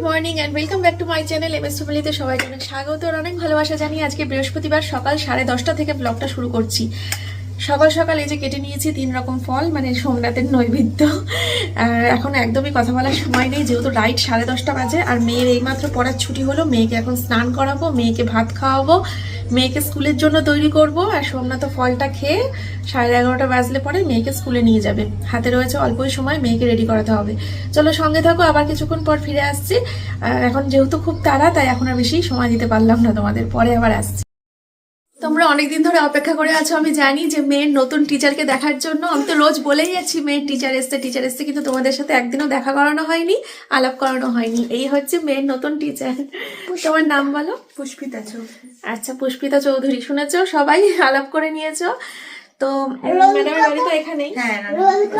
Good morning and welcome back to my channel M S ফ্যামিলিতে সবাইকে অনেক স্বাগত আর অনেক ভালোবাসা জানিয়ে আজকে বৃহস্পতিবার সকাল সাড়ে দশটা থেকে ব্লগটা শুরু করছি। সকাল সকাল এই যে কেটে নিয়েছি তিন রকম ফল মানে সোমনাথের নৈবেদ্য। এখন একদমই কথা বলার সময় নেই, যেহেতু রাইট সাড়ে দশটা বাজে আর মেয়ের এইমাত্র পড়ার ছুটি হলো, মেয়েকে এখন স্নান করাবো, মেয়েকে ভাত খাওয়াবো। মেয়েকে স্কুলের জন্য তৈরি করব আর সোমনাথ ফলটা খেয়ে সাড়ে এগারোটা বাজলে পরে মেয়েকে স্কুলে নিয়ে যাবে। হাতে রয়েছে অল্পই সময়, মেয়েকে রেডি করাতে হবে। চলো সঙ্গে থাকো, আবার কিছুক্ষণ পর ফিরে আসছি। এখন যেহেতু খুব তাড়া, তাই এখন আর বেশি সময় দিতে পারলাম না তোমাদের। পরে আবার আসছি। অনেকদিন ধরে অপেক্ষা করে আছো আমি জানি যে মেয়ের নতুন টিচারকে দেখার জন্য আমি তো রোজ বলেই যাচ্ছি মেয়ের টিচার এসছে টিচার এসছে কিন্তু তোমাদের সাথে একদিনও দেখা করানো হয়নি আলাপ করানো হয়নি। এই হচ্ছে মেয়ের নতুন টিচার তোমার নাম বলো? পুষ্পিতা চৌধুরী। আচ্ছা পুষ্পিতা চৌধুরী শুনেছ? সবাই আলাপ করে নিয়েছো। তো ম্যাডামের বাড়ি তো এখানেই। হ্যাঁ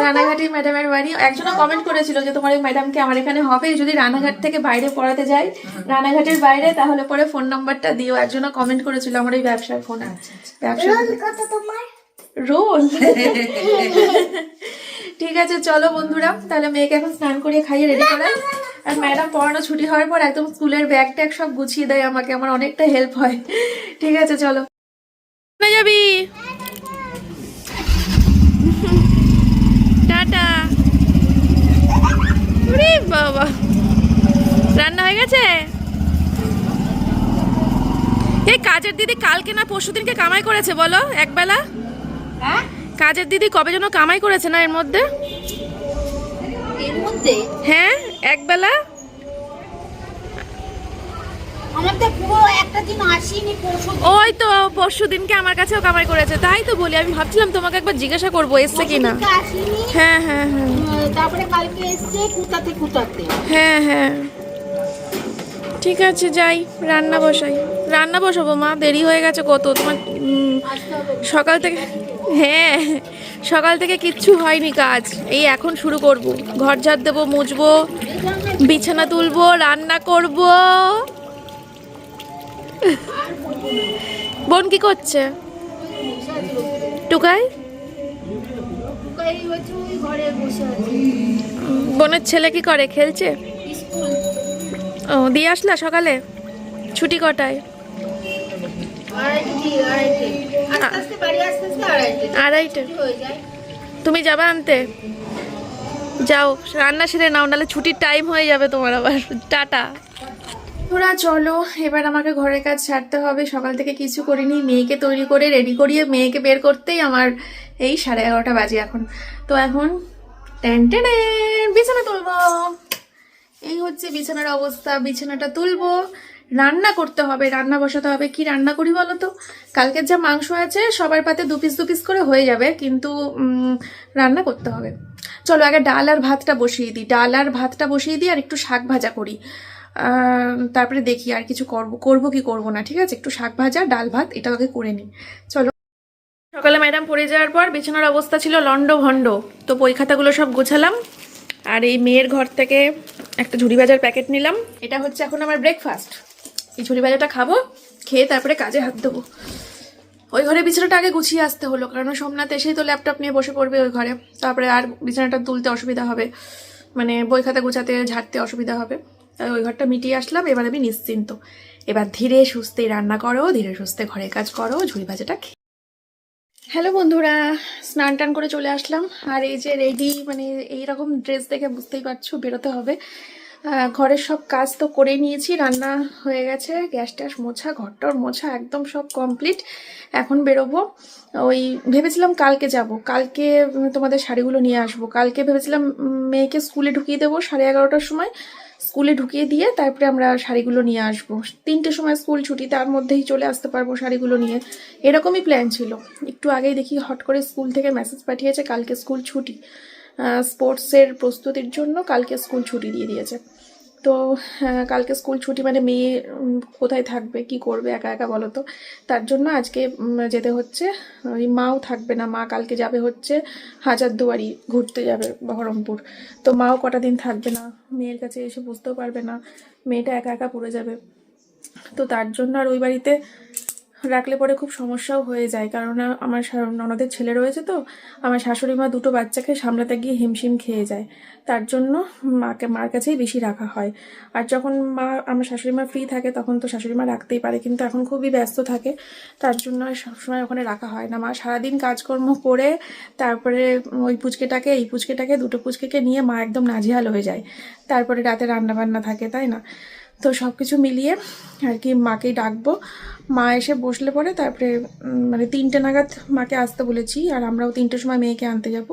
রানাঘাটি ম্যাডামের বাড়ি। একজনও কমেন্ট করেছিল যে তোমার এই ম্যাডামকে আমার এখানে হবে যদি রানাঘাট থেকে বাইরে পড়াতে যাই রানাঘাটের বাইরে তাহলে পরে ফোন নাম্বারটা দিও। একজনও কমেন্ট করেছিল আমার এই ব্যবসার ফোন ব্যবসা রোল ঠিক আছে চলো বন্ধুরা তাহলে মেয়েকে এখন স্নান করিয়ে খাইয়ে রেডি করাই। আর ম্যাডাম পড়ানো ছুটি হওয়ার পর একদম স্কুলের ব্যাগ ট্যাগ সব গুছিয়ে দেয় আমাকে আমার অনেকটা হেল্প হয়। ঠিক আছে চলো। যাবি টাটা ওরে বাবা। রান্না হয়ে গেছে? এই কাজের দিদি কালকে না পরশু দিনকে কামাই করেছে বলো একবেলা? হ্যাঁ? কাজের দিদি কবে যেন কামাই করেছে না এর মধ্যে? হ্যাঁ একবেলা আমার তো পুরো একটা দিন আসিনি পরশু ওই তো পরশু দিনকে আমার কাছেও কামাই করেছে। তাই তো বলি আমি ভাবছিলাম তোমাকে একবার জিজ্ঞাসা করব এসছে কিনা। হ্যাঁ হ্যাঁ হ্যাঁ। তারপরে কালকে এসছে কুতাতে কুতাতে। হ্যাঁ হ্যাঁ। ঠিক আছে যাই রান্না বসাই। রান্না বসাবো মা দেরি হয়ে গেছে কত? তোমার সকাল থেকে হ্যাঁ সকাল থেকে কিচ্ছু হয়নি কাজ। এই এখন শুরু করব। ঘর ঝাড় দেবো মুছবো বিছানা তুলবো রান্না করব। বোন কি করছে? টুকাই? বোনের ছেলে কি করে খেলছে? ও দিয়ে আসলা সকালে? ছুটি কটায়? আড়াইটে তুমি যাবা আনতে? যাও রান্না সেরে নাও নাহলে ছুটির টাইম হয়ে যাবে তোমার আবার। টাটা। তোরা চলো, এবার আমাকে ঘরের কাজ ছাড়তে হবে। সকাল থেকে কিছু করিনি, মেয়েকে তৈরি করে রেডি করিয়ে মেয়েকে বের করতেই আমার এই সাড়ে এগারোটা বাজে এখন। তো এখন টেন বিছানা তুলবো। এই হচ্ছে বিছানার অবস্থা, বিছানাটা তুলবো। রান্না করতে হবে, রান্না বসাতে হবে। কি রান্না করি বলো তো? কালকের যা মাংস আছে, সবার পাতে দু পিস দু পিস করে হয়ে যাবে, কিন্তু রান্না করতে হবে। চলো, আগে ডাল আর ভাতটা বসিয়ে দিই। ডাল আর ভাতটা বসিয়ে দিই আর একটু শাক ভাজা করি। তারপরে দেখি আর কিছু করব করব কি করব না, ঠিক আছে? একটু শাক ভাজা, ডাল ভাত, এটা আগে করে নিই। চলো। সকালে ম্যাডাম পড়ে যাওয়ার পর বিছানার অবস্থা ছিল লন্ড ভন্ড তো বই খাতাগুলো সব গোছালাম। আর এই মেয়ের ঘর থেকে একটা ঝুড়ি ভাজার প্যাকেট নিলাম। এটা হচ্ছে এখন আমার ব্রেকফাস্ট এই ঝুড়ি ভাজাটা খাব, খেয়ে তারপরে কাজে হাত দেবো। ওই ঘরে বিছানাটা আগে গুছিয়ে আসতে হলো, কারণ সোমনাথ এসেই তো ল্যাপটপ নিয়ে বসে পড়বে ওই ঘরে। তারপরে আর বিছানাটা তুলতে অসুবিধা হবে। মানে বই খাতা গুছাতে, ঝাড়তে অসুবিধা হবে। ওই ঘরটা মিটিয়ে আসলাম, এবার আমি নিশ্চিন্ত। এবার ধীরে সুস্থে রান্না করো, ধীরে সুস্থে ঘরের কাজ করো, ঝুড়ি ভাজাটা খেয়ে হ্যালো বন্ধুরা, স্নান টান করে চলে আসলাম। আর এই যে রেডি মানে এই রকম ড্রেস দেখে বুঝতেই পারছ, বেরোতে হবে। ঘরের সব কাজ তো করে নিয়েছি, রান্না হয়ে গেছে, গ্যাস ট্যাস মোছা, ঘরটর মোছা একদম সব কমপ্লিট এখন বেরোবো। ওই ভেবেছিলাম কালকে যাব। কালকে তোমাদের শাড়িগুলো নিয়ে আসব। কালকে ভেবেছিলাম মেয়েকে স্কুলে ঢুকিয়ে দেবো সাড়ে এগারোটার সময়। স্কুলে ঢুকিয়ে দিয়ে তারপরে আমরা শাড়িগুলো নিয়ে আসব। তিনটের সময় স্কুল ছুটি, তার মধ্যেই চলে আসতে পারব শাড়িগুলো নিয়ে। এরকমই প্ল্যান ছিল। একটু আগেই দেখি হট করে স্কুল থেকে মেসেজ পাঠিয়েছে, কালকে স্কুল ছুটি। স্পোর্টসের প্রস্তুতির জন্য কালকে স্কুল ছুটি দিয়ে দিয়েছে। তো কালকে স্কুল ছুটি মানে মেয়ে কোথায় থাকবে, কি করবে, একা একা বলো তো। তার জন্য আজকে যেতে হচ্ছে, ওই মাও থাকবে না, মা কালকে যাবে হচ্ছে হাজারদুয়ারি, ঘুরতে যাবে বহরমপুর। তো মাও কটা দিন থাকবে না, মেয়ের কাছে এসে বুঝতেও পারবে না, মেয়েটা একা একা পড়ে যাবে। তো তার জন্য আর ওই বাড়িতে রাখলে পরে খুব সমস্যাও হয়ে যায়। কারণ আমার ননদের ছেলে রয়েছে তো, আমার শাশুড়ি মা দুটো বাচ্চাকে সামলাতে গিয়ে হিমশিম খেয়ে যায়। তার জন্য মাকে, মার কাছেই বেশি রাখা হয়। আর যখন মা, আমার শাশুড়ি মা ফ্রি থাকে, তখন তো শাশুড়ি মা রাখতেই পারে, কিন্তু এখন খুবই ব্যস্ত থাকে। তার জন্য সবসময় ওখানে রাখা হয় না। মা সারাদিন কাজকর্ম করে, তারপরে ওই পুচকেটাকে, এই পুচকেটাকে, দুটো পুচকেকে নিয়ে মা একদম নাজেহাল হয়ে যায়। তারপরে রাতে রান্না বান্না থাকে, তাই না? তো সব কিছু মিলিয়ে আর কি মাকেই ডাকবো। মা এসে বসলে পরে তারপরে মানে তিনটে নাগাদ মাকে আসতে বলেছি আর আমরাও তিনটের সময় মেয়েকে আনতে যাব।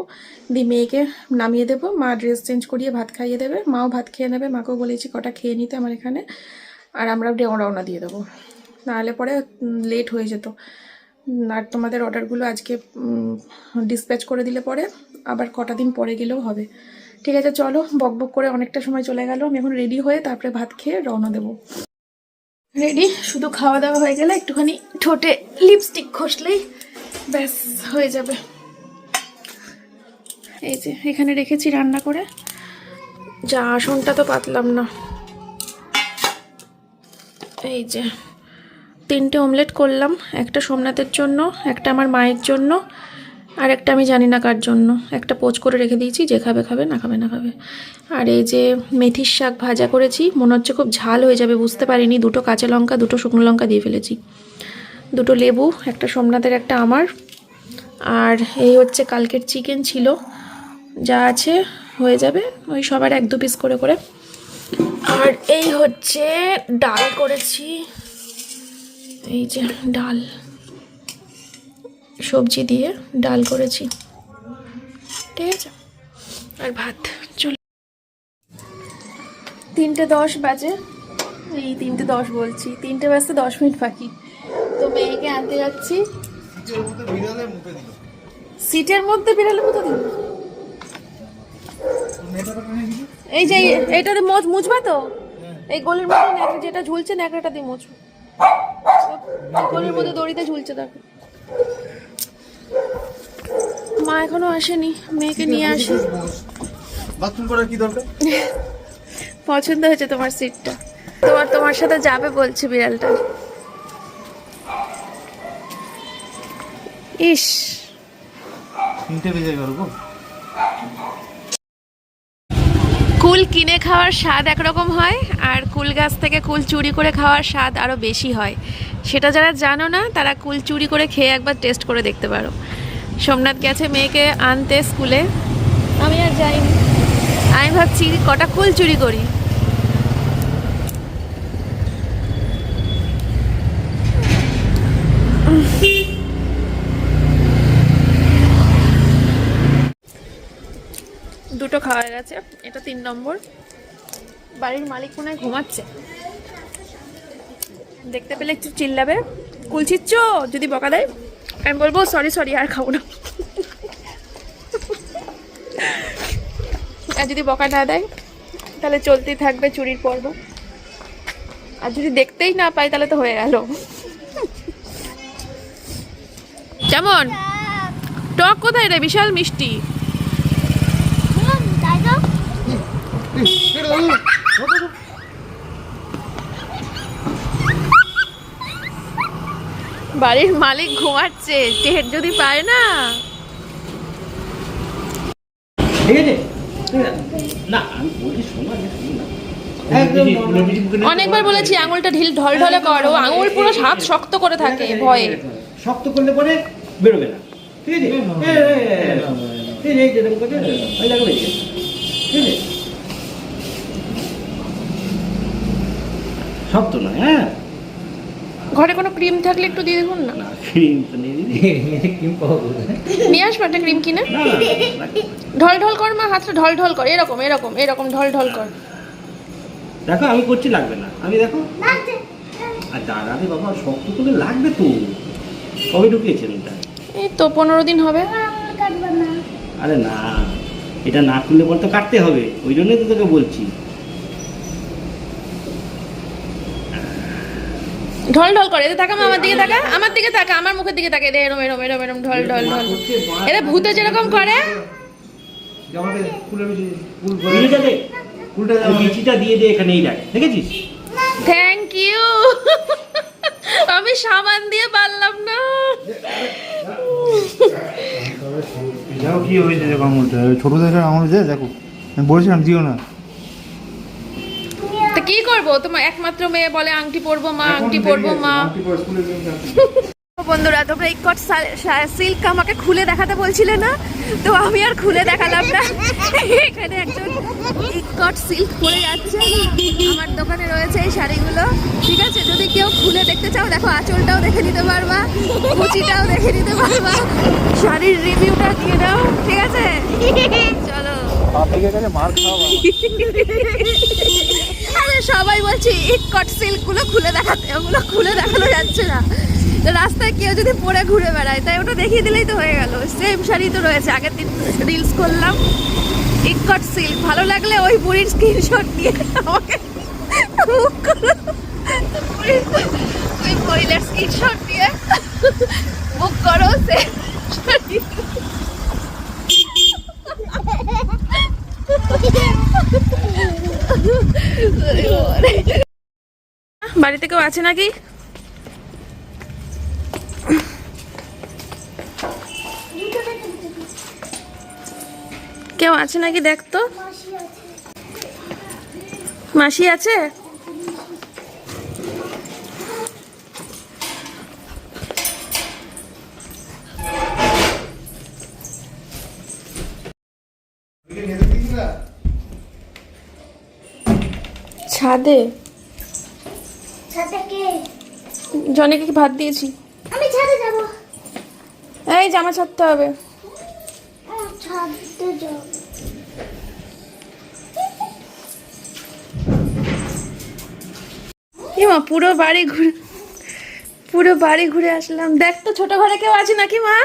দিয়ে মেয়েকে নামিয়ে দেবো, মা ড্রেস চেঞ্জ করিয়ে ভাত খাইয়ে দেবে, মাও ভাত খেয়ে নেবে, মাকেও বলেছি কটা খেয়ে নিতে আমার এখানে, আর আমরা রওনা দিয়ে দেবো। নাহলে পরে লেট হয়ে যেত। আর তোমাদের অর্ডারগুলো আজকে ডিসপ্যাচ করে দিলে পরে আবার কটা দিন পরে গেলেও হবে। ঠিক আছে, চলো বক বক করে অনেকটা সময় চলে গেল, আমি এখন রেডি হয়ে তারপরে ভাত খেয়ে রওনা দেবো। রেডি শুধু খাওয়া দাওয়া হয়ে গেলে একটুখানি ঠোঁটে লিপস্টিক ঘষলেই ব্যাস, হয়ে যাবে। এই যে, এখানে রেখেছি রান্না করে। যা আসনটা তো পাতলাম না। এই যে, তিনটে অমলেট করলাম, একটা সোমনাথের জন্য, একটা আমার মায়ের জন্য। আর একটা আমি জানি না কার জন্য। একটা পোচ করে রেখে দিয়েছি, যে খাবে খাবে, না খাবে না খাবে। আর এই যে মেথির শাক ভাজা করেছি, মনে হচ্ছে খুব ঝাল হয়ে যাবে, বুঝতে পারিনি। দুটো কাঁচা লঙ্কা, দুটো শুকনো লঙ্কা দিয়ে ফেলেছি। দুটো লেবু, একটা সোমনাথের, একটা আমার। আর এই হচ্ছে কালকের চিকেন ছিল। যা আছে, হয়ে যাবে। ওই সবার এক দু পিস করে করে। আর এই হচ্ছে ডাল করেছি। এই যে ডাল। সবজি দিয়ে ডাল করেছি। ঠিক আছে? আর ভাত, চল। তিনটে দশ বাজে। এই তিনটে দশ বলছি। তিনটে বাজতে দশ মিনিট বাকি। তো মেয়েকে আনতে যাচ্ছি। সিটের মধ্যে বিড়ালের মতো দিন। এই যে এইটাতে মোচ মুছবা তো? এই গলির মধ্যে ন্যাকড়া যেটা ঝুলছে, ন্যাকড়াটা দিয়ে মোছো। গলির মধ্যে দড়িতে ঝুলছে দেখো। মা এখনও আসেনি মেয়েকে নিয়ে আসি। বাথরুম করার কি দরকার? পছন্দ হয়েছে তোমার সিটটা। তোমার তোমার সাথে যাবে বলছে বিড়ালটা। ইস। কুল কিনে খাওয়ার স্বাদ একরকম হয় আর কুল গাছ থেকে কুল চুরি করে খাওয়ার স্বাদ আরও বেশি হয়। সেটা যারা জানো না, তারা কুল চুরি করে খেয়ে একবার টেস্ট করে দেখতে পারো। সোমনাথ গেছে মেয়েকে আনতে স্কুলে আমি আর যাইনি। আমি ভাবছি কটা কুল চুরি করি। দুটো খাওয়া গেছে। এটা তিন নম্বর। বাড়ির মালিক হয় ঘুমাচ্ছে। দেখতে পেলে একটু চিল্লাবে। কুলছিচ্ছ যদি বকা দেয়। আমি বলব সরি সরি আর খাব না। আর যদি বকা না দেয়, তাহলে চলতেই থাকবে চুরির পর্ব। আর যদি দেখতেই না পাই, তাহলে তো হয়ে গেল। কেমন? টক কোথায় রে? বিশাল মিষ্টি। বাড়ির মালিক ঘুমাচ্ছে টের যদি পায় না না না অনেকবার বলেছি আঙুলটা ঢিল ঢল ঢলে করো আঙুল পুরো হাত শক্ত করে থাকে ভয়ে শক্ত করলে পরে বেরোবে না। ঠিক আছে শক্ত নয় হ্যাঁ ঘরে কোনো ক্রিম থাকলে একটু দিয়ে দেখুন না? না ক্রিম তো নেই দিদি ক্রিম পাবো নিয়ে আসব একটা ক্রিম কিনে? ঢল ঢল কর মা হাতটা ঢল ঢল কর এরকম এরকম এরকম ঢল ঢল কর। দেখো আমি করছি লাগবে না। আমি দেখো। আর দাঁড়াবে বাবা শক্ত করলে লাগবে তো। কবে ঢুকিয়েছেন ওটা এই তো পনেরো দিন হবে। আরে না এটা না খুললে পরে তো কাটতে হবে। ওই জন্যই তো তোকে বলছি। ঢল ঢল করে এদের তাকা আমার দিকে তাকা আমার দিকে তাকা আমার মুখের দিকে তাকা এদের এরম এরম এরম এরম ঢল ঢল ঢল। এরা ভূতে যেরকম করে। জামাতে ফুলের বেশি ফুল বিচিটা দে ফুলটা ওই বিচিটা দিয়ে দে এখানেই রাখ দেখেছিস? থ্যাংক ইউ আমি সাবান দিয়ে পারলাম না। কি হয়েছে ছোট থেকে যে দেখো আমি বলেছিলাম দিও না। কি করব? তোমার একমাত্র মেয়ে বলে আংটি পরবো মা আংটি পরবো মা। বন্ধুরা তোমরা ইকট সিল্ক আমাকে খুলে দেখাতে বলছিলে না? তো আমি আর খুলে দেখালাম না। এখানে একজন ইকট সিল্ক পরে যাচ্ছে। আমার দোকানে রয়েছে এই শাড়িগুলো। ঠিক আছে যদি কেউ খুলে দেখতে চাও দেখো আঁচলটাও দেখে নিতে পারবা কুচিটাও দেখে নিতে পারবা। শাড়ির রিভিউটা দিয়ে দাও ঠিক আছে? চলো। মার খাওয়া। আরে সবাই বলছি ইকট সিল্কগুলো খুলে দেখাতে ওগুলো খুলে দেখানো যাচ্ছে না। রাস্তায় কেউ যদি পরে ঘুরে বেড়ায় তাই ওটা দেখিয়ে দিলেই তো হয়ে গেল। সেম শাড়ি তো রয়েছে আগের দিন রিলস করলাম। ইকট সিল্ক ভালো লাগলে ওই বুড়ির স্ক্রিনশট দিয়ে আমাকে করো। ওই মহিলার স্ক্রিনশট দিয়ে বুক করো সে শাড়ি। বাড়িতে কেউ আছে নাকি? কেউ আছে নাকি দেখতো মাসি আছে? ছাদে জনেকে কি ভাত দিয়েছি? আমি ছাদে যাব। এই জামা ছাড়তে হবে। আমার ছাদে যাব। মা পুরো বাড়ি ঘুরে পুরো বাড়ি ঘুরে আসলাম। দেখ তো ছোট ঘরে কেউ আছে নাকি মা?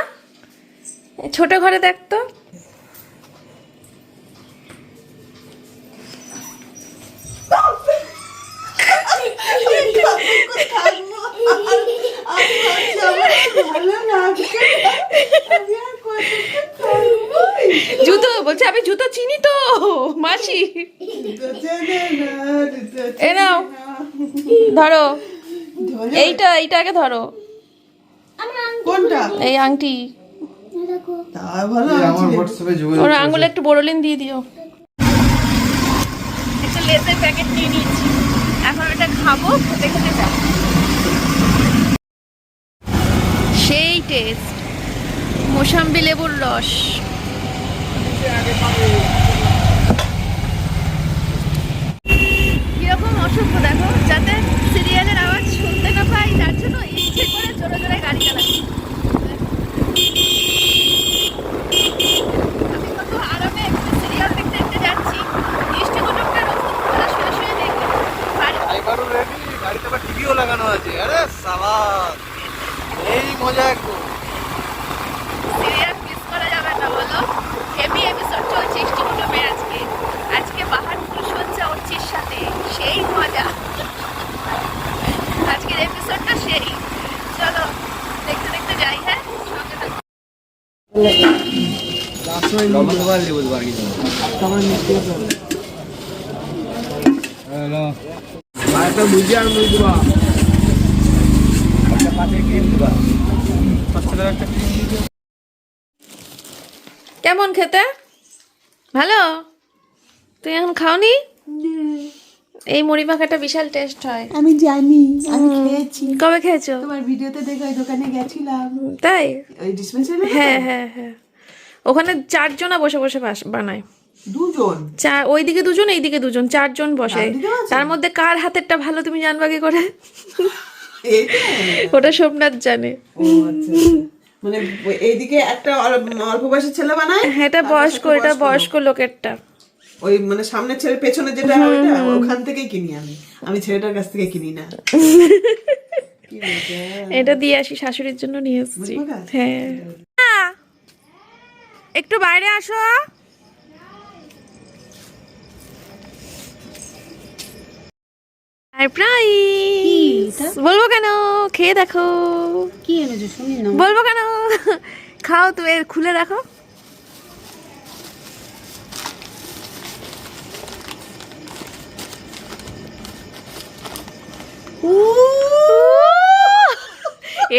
ছোট ঘরে দেখ তো। বলছে আমি জুতো চিনি তো মাসি। এ নাও ধরো। এইটা এইটা আগে ধরো। কোনটা? এই আংটি। ওর আঙুলে একটু বড়লিন দিয়ে দিও। একটা লেসের প্যাকেট নিয়ে নিয়েছি। এখন ওটা খাব দেখতে যাও সেই টেস্ট। মোসাম্বি লেবুর রস কীরকম অসভ্য দেখো যাতে সিরিয়ালের আওয়াজ শুনতে না পাই তার জন্য ইচ্ছে করে জোরে জোরে গাড়ি চালাচ্ছি আমি কত আরামে একটা সিরিয়াল দেখতে দেখতে যাচ্ছি দৃষ্টি কটকটা রোজ খোলা শুয়ে শুয়ে দেখি বাড়ি ড্রাইভারও রেডি গাড়িতে আবার টিভিও লাগানো আছে আরে সালা এই মজা একদম সিরিয়াল মিস করা যাবে না বলো হেভি এপিসোড চলছে ইষ্টিকুটুমে আজকে আজকে বাহারপুর সজ্জা ওরচির সাথে সেই মজা আজকের এপিসোডটা সেই চলো দেখতে দেখতে যাই হ্যাঁ সঙ্গে থাকো। একটা বুঝি আর মুই দিবা কেমন খেতে? ভালো? তুই এখন খাওনি? এই মুড়ি মাখাটা বিশাল টেস্ট হয়। আমি জানি আমি খেয়েছি। কবে খেয়েছো? তোমার ভিডিওতে দেখে ওই দোকানে গেছিলাম। তাই? ওই ডিসপেন্সারি হ্যাঁ হ্যাঁ হ্যাঁ। ওখানে চারজনা বসে বসে বানায়। দুজন? চার ওইদিকে দুজন এইদিকে দুজন চারজন বসে। তার মধ্যে কার হাতেরটা ভালো তুমি জানবা কি করে? ওটা সোমনাথ জানে। আচ্ছা মানে এইদিকে একটা অল্প অল্প বয়সের ছেলে বানায় হ্যাঁ, এটা বয়স্ক এটা বয়স্ক লোকেরটা। ওই মানে সামনের ছেলে পেছনে যেটা হয় ওইটা ওখান থেকেই কিনি আমি। আমি ছেলেটার কাছ থেকে কিনি না। এটা দিয়ে আসি শাশুড়ির জন্য নিয়ে এসেছি। হ্যাঁ। একটু বাইরে আসো সারপ্রাইজ। বলব কেন? খেয়ে দেখো। কি এনেছো? শুনি না। বলব কেন? খাও তুমি এর খুলে দেখো।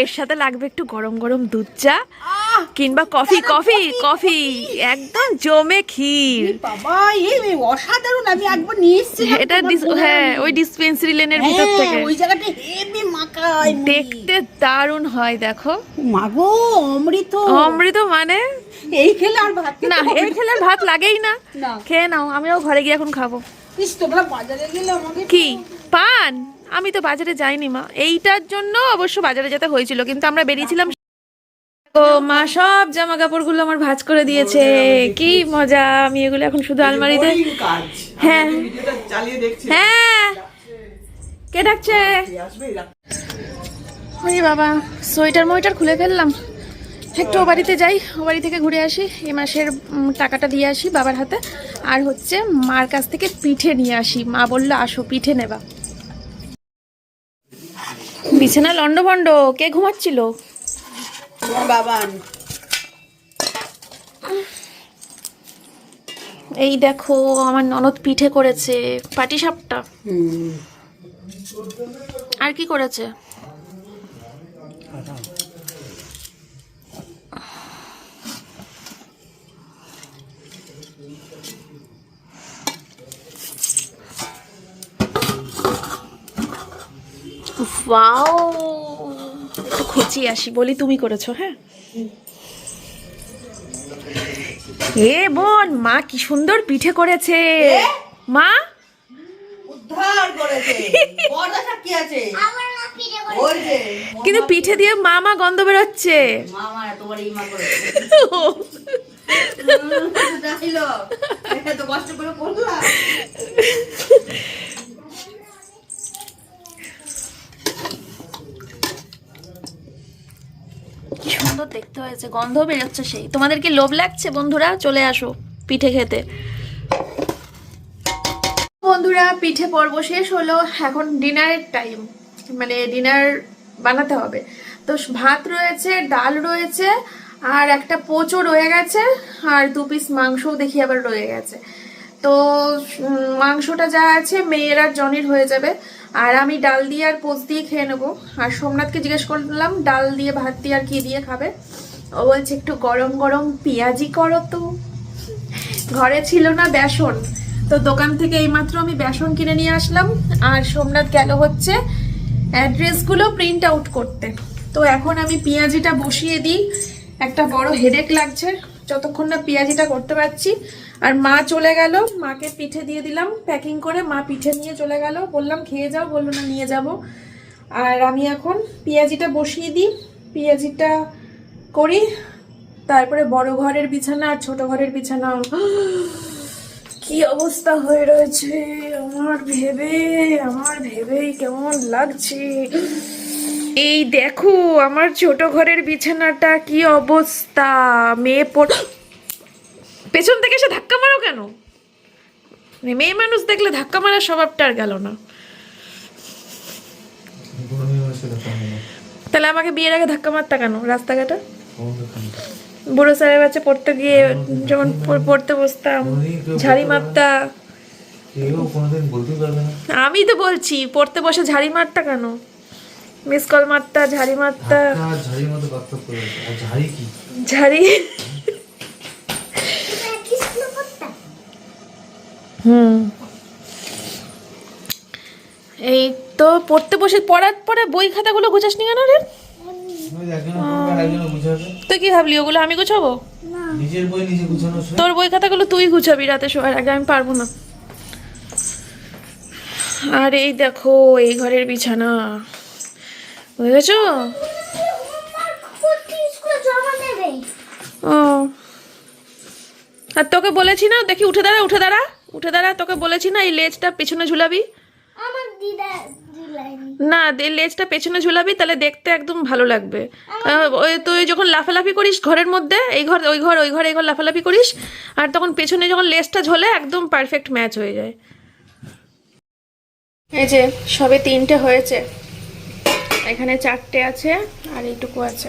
এর সাথে লাগবে একটু গরম গরম দুধ চা কিংবা কফি কফি কফি একদম জমে ক্ষীর। বাবা এই অসাধারণ আমি একবার নিয়ে এসেছি এটা হ্যাঁ ওই ডিসপেন্সারি লেনের ভিতর থেকে। ওই জায়গাটা হেভি মাখায় দেখতে দারুণ হয় দেখো। মাগো অমৃত। অমৃত মানে? এই খেলে আর ভাত না এই খেলে আর ভাত লাগেই না। না। খেয়ে নাও আমিও ঘরে গিয়ে এখন খাব। ইস, তোমরা বাজারে গেলে আমাকে কি? পান? আমি তো বাজারে যাইনি মা। এইটার জন্য অবশ্য বাজারে যেতে হয়েছিল কিন্তু আমরা বেরিয়েছিলাম ও মা সব জামা কাপড়গুলো আমার ভাঁজ করে দিয়েছে। কি মজা আমি এগুলো এখন শুধু আলমারিতে হ্যাঁ। হ্যাঁ। কে ডাকছে? ওরে বাবা সোয়েটার মোয়েটার খুলে ফেললাম। একটু ও বাড়িতে যাই ও বাড়ি থেকে ঘুরে আসি। এ মাসের টাকাটা দিয়ে আসি বাবার হাতে। আর হচ্ছে মার কাছ থেকে পিঠে নিয়ে আসি। মা বলল আসো পিঠে নেবা। বিছানা লন্ড ভন্ড কে ঘুমাচ্ছিল? বাবান। এই দেখো আমার ননদ পিঠে করেছে পাটি সাপটা আর কি করেছে? ওয়াও। একটু খুঁচিয়ে আসি বলি তুমি করেছ হ্যাঁ? এ বোন মা কি সুন্দর পিঠে করেছে। মা? উদ্ধার করেছে। কি আছে? কিন্তু পিঠে দিয়ে মা মা গন্ধ বেরোচ্ছে। মামা কষ্ট করে কি সুন্দর দেখতে হয়েছে গন্ধ বেরোচ্ছে সেই। তোমাদের কি লোভ লাগছে বন্ধুরা? চলে আসো পিঠে খেতে। বন্ধুরা, পিঠে পর্ব শেষ হলো, এখন ডিনারের টাইম মানে ডিনার বানাতে হবে। তো ভাত রয়েছে, ডাল রয়েছে, আর একটা পোচও রয়ে গেছে, আর দু পিস মাংসও দেখি আবার রয়ে গেছে। তো মাংসটা যা আছে মেয়ের আর জনির হয়ে যাবে। আর আমি ডাল দিয়ে আর পোচ দিয়ে খেয়ে নেব। আর সোমনাথকে জিজ্ঞেস করলাম, ডাল দিয়ে ভাত দিয়ে আর কি দিয়ে খাবে? ও বলছে, একটু গরম গরম পেঁয়াজি করো তো। ঘরে ছিল না বেসন। তো দোকান থেকে এইমাত্র আমি বেসন কিনে নিয়ে আসলাম। আর সোমনাথ গেল হচ্ছে অ্যাড্রেসগুলো প্রিন্ট আউট করতে। তো এখন আমি পেঁয়াজিটা বসিয়ে দিই। একটা বড় হেডেক লাগছে। যতক্ষণ না পেঁয়াজিটা করতে পারছি আর মা চলে গেল, মাকে পিঠে দিয়ে দিলাম প্যাকিং করে মা পিঠে নিয়ে চলে গেল। বললাম, খেয়ে যাও? বলল, না, নিয়ে যাব। আর আমি এখন পেঁয়াজিটা বসিয়ে দিই, পেঁয়াজিটা করি, তারপরে বড় ঘরের বিছানা আর ছোট ঘরের বিছানা। কি অবস্থা হয়ে রয়েছে? আমার ভেবে, আমার ভেবেই কেমন লাগছে। এই দেখো, আমার ছোট ঘরের বিছানাটা কি অবস্থা? মেয়ে পড় পেছন থেকে এসে ধাক্কা মারো কেন? মানে মেয়ে মানুষ দেখলে ধাক্কা মারার স্বভাবটা আর গেল না। তাহলে আমাকে বিয়ের আগে ধাক্কা মারতা কেন রাস্তাঘাটে? বুড়ো স্যারের কাছে পড়তে গিয়ে যখন পড়- পড়তে বসতাম ঝাড়ি মারতা। আমি তো বলছি পড়তে বসে ঝাড়ি মারতা কেন? মিস কল মারতা ঝাড়ি মারতা। ঝাড়ি কি? ঝাড়ি হুম। এই তো পড়তে বসে পড়ার পরে বই খাতাগুলো গোছাস নি কেন রে? তুই কি ভাবলি ওগুলো আমি গুছাবো? নিজের বই নিজে গুছানো তোর বই খাতাগুলো তুই গুছাবি রাতে শোয়ার আগে আমি পারব না। আর এই দেখো এই ঘরের বিছানা। বুঝেছ ও। আর তোকে বলেছি না দেখি উঠে দাঁড়া উঠে দাঁড়া। উঠে দাঁড়া তোকে বলেছি না এই লেজটা পেছনে ঝুলাবি? আমার দিদা না এই লেজটা পেছনে ঝুলাবি তাহলে দেখতে একদম ভালো লাগবে। ওই তুই যখন লাফালাফি করিস ঘরের মধ্যে এই ঘর ওই ঘর ওই ঘর এই ঘর লাফালাফি করিস আর তখন পেছনে যখন লেজটা ঝোলে একদম পারফেক্ট ম্যাচ হয়ে যায়। এই যে সবে তিনটে হয়েছে। এখানে চারটে আছে আর এইটুকু আছে।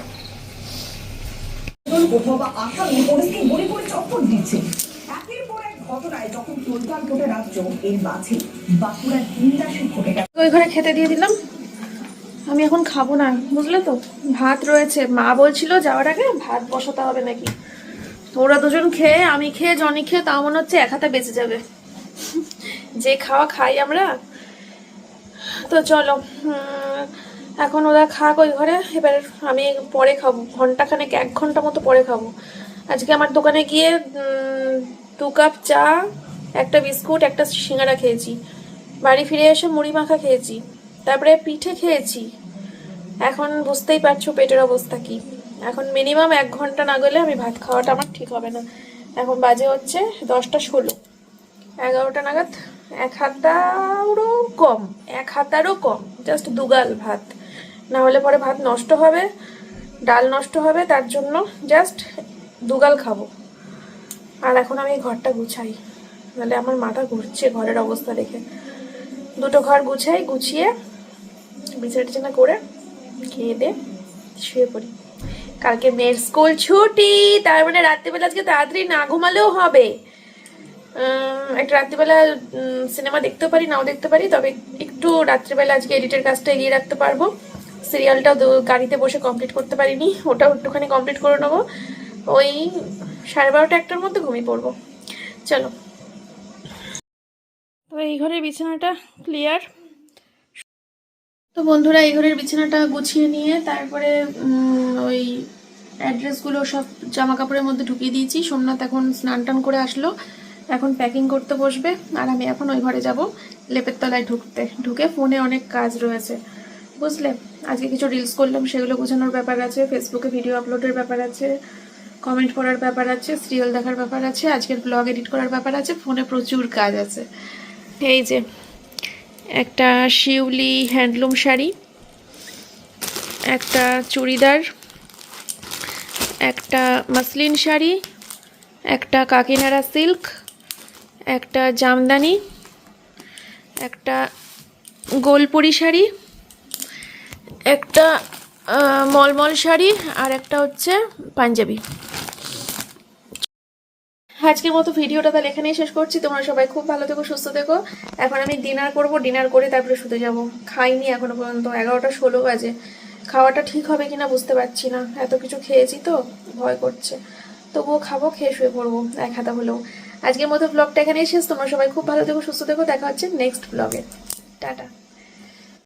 কোথাও বা আসামি পরিস্থিতি বড়ি করে চপ্পর দিচ্ছে? ওই ঘরে খেতে দিয়ে দিলাম। আমি এখন খাব না, বুঝলে তো? ভাত রয়েছে। মা বলছিল যাওয়ার আগে ভাত বসাতে হবে নাকি? ওরা দুজন খেয়ে, আমি খেয়ে, জনি খেয়ে, তাও মনে হচ্ছে এক হাতে বেঁচে যাবে। যে খাওয়া খাই আমরা। তো চলো এখন ওরা খাক ওই ঘরে। এবার আমি পরে খাব। ঘন্টাখানেক, এক ঘণ্টা মতো পরে খাব। আজকে আমার দোকানে গিয়ে দু কাপ চা, একটা বিস্কুট, একটা সিঙ্গারা খেয়েছি। বাড়ি ফিরে এসে মুড়ি মাখা খেয়েছি। তারপরে পিঠে খেয়েছি। এখন বুঝতেই পারছ পেটের অবস্থা কি। এখন মিনিমাম এক ঘণ্টা না গেলে আমি ভাত খাওয়াটা আমার ঠিক হবে না। এখন বাজে হচ্ছে দশটা ষোলো। এগারোটা নাগাদ এক হাতারও কম, এক হাতারও কম। জাস্ট দুগাল ভাত। না হলে পরে ভাত নষ্ট হবে, ডাল নষ্ট হবে, তার জন্য জাস্ট দুগাল খাব। আর এখন আমি ঘরটা গুছাই। নাহলে আমার মাথা ঘুরছে ঘরের অবস্থা দেখে। দুটো ঘর গুছাই, গুছিয়ে বিছানা টিছানা করে খেয়ে দে, শুয়ে পড়ি। কালকে মেয়ের স্কুল ছুটি, তার মানে রাত্রিবেলা আজকে তাড়াতাড়ি না ঘুমালেও হবে। একটা রাত্রিবেলা সিনেমা দেখতে পারি, নাও দেখতে পারি, তবে একটু রাত্রিবেলা আজকে এডিটের কাজটা এগিয়ে রাখতে পারব। সিরিয়ালটাও গাড়িতে বসে কমপ্লিট করতে পারিনি, ওটাও একটুখানি কমপ্লিট করে নেব। ওই সাড়ে বারোটা একটার মধ্যে ঘুমিয়ে পড়ব। চলো। তো এই ঘরের বিছানাটা ক্লিয়ার তো বন্ধুরা এই ঘরের বিছানাটা গুছিয়ে নিয়ে তারপরে ওই অ্যাড্রেসগুলো সব জামা কাপড়ের মধ্যে ঢুকিয়ে দিয়েছি। সোমনাথ এখন স্নান টান করে আসলো। এখন প্যাকিং করতে বসবে আর আমি এখন ওই ঘরে যাব লেপের তলায় ঢুকতে। ঢুকে ফোনে অনেক কাজ রয়েছে। বুঝলে? আজকে কিছু রিলস করলাম সেগুলো বোঝানোর ব্যাপার আছে ফেসবুকে ভিডিও আপলোডের ব্যাপার আছে। কমেন্ট করার ব্যাপার আছে সিরিয়াল দেখার ব্যাপার আছে, আজকের ব্লগ এডিট করার ব্যাপার আছে ফোনে প্রচুর কাজ আছে। এই যে, একটা শিউলি হ্যান্ডলুম শাড়ি, একটা চুড়িদার, একটা মাসলিন শাড়ি, একটা কাকিনাড়া সিল্ক একটা জামদানি, একটা গোলপুরি শাড়ি, একটা মলমল শাড়ি, আর একটা হচ্ছে পাঞ্জাবি। আজকের মতো ভিডিওটা তাহলে এখানেই শেষ করছি। তোমরা সবাই খুব ভালো থেকো, সুস্থ থেকো। এখন আমি ডিনার করব ডিনার করে তারপরে শুতে যাব। খাইনি এখনও পর্যন্ত, এগারোটা ষোলো বাজে। খাওয়াটা ঠিক হবে কিনা বুঝতে পারছি না। এত কিছু খেয়েছি তো, ভয় করছে। তবুও খাব, খেয়ে শুয়ে পড়ব, এক হাতা হলেও। আজকের মতো ব্লগটা এখানেই শেষ। তোমরা সবাই খুব ভালো থেকো, সুস্থ থেকো। দেখা হচ্ছে নেক্সট ব্লগে টাটা।